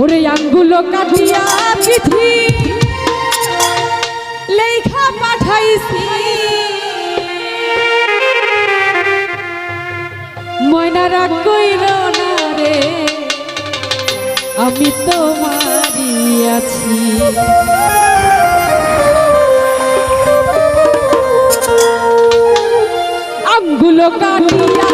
ওরে আঙ্গুলো কাটিয়া চিঠি লেখা পাঠাইছি। ময়নারা কইল, না রে, আমি তোমারই আছি। আঙ্গুলো কাটিয়া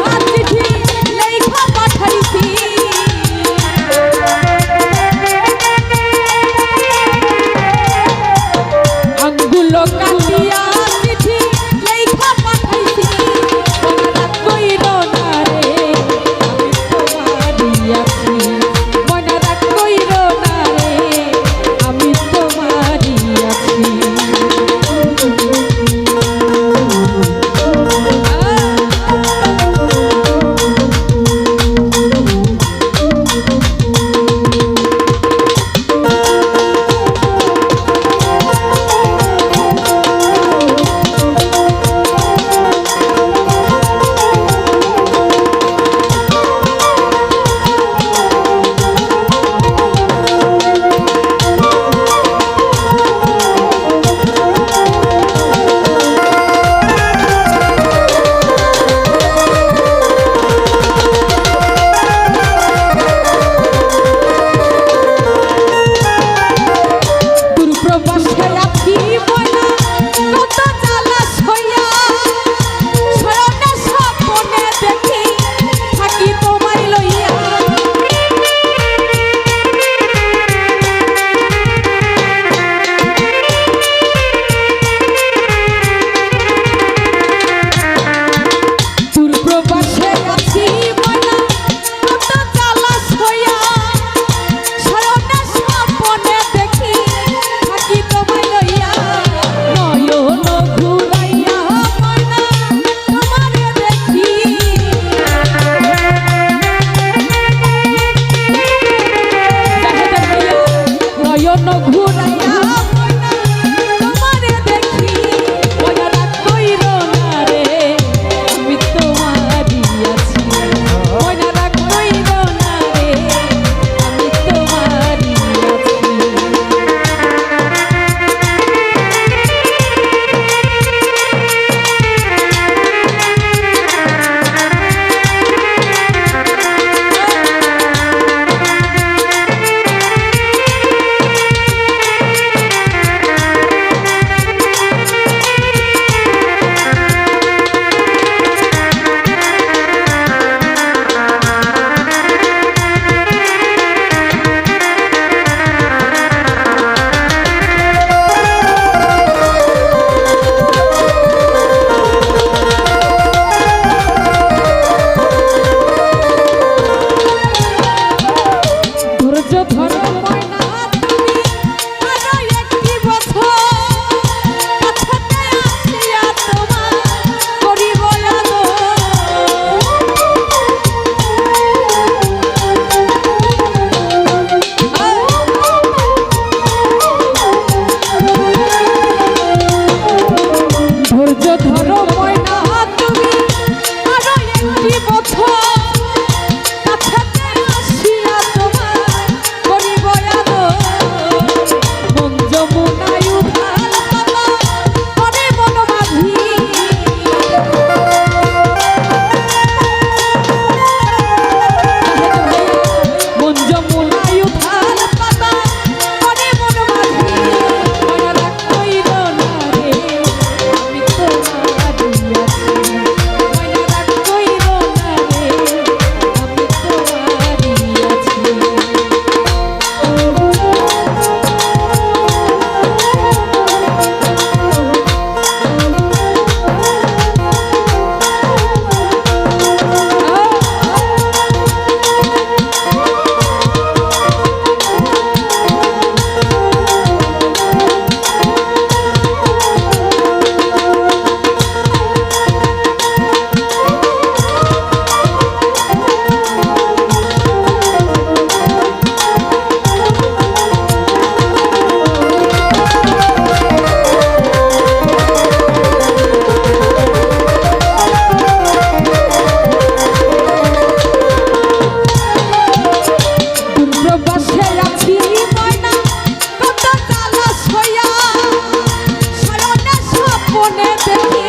মনে দেখি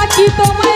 আছি তোমার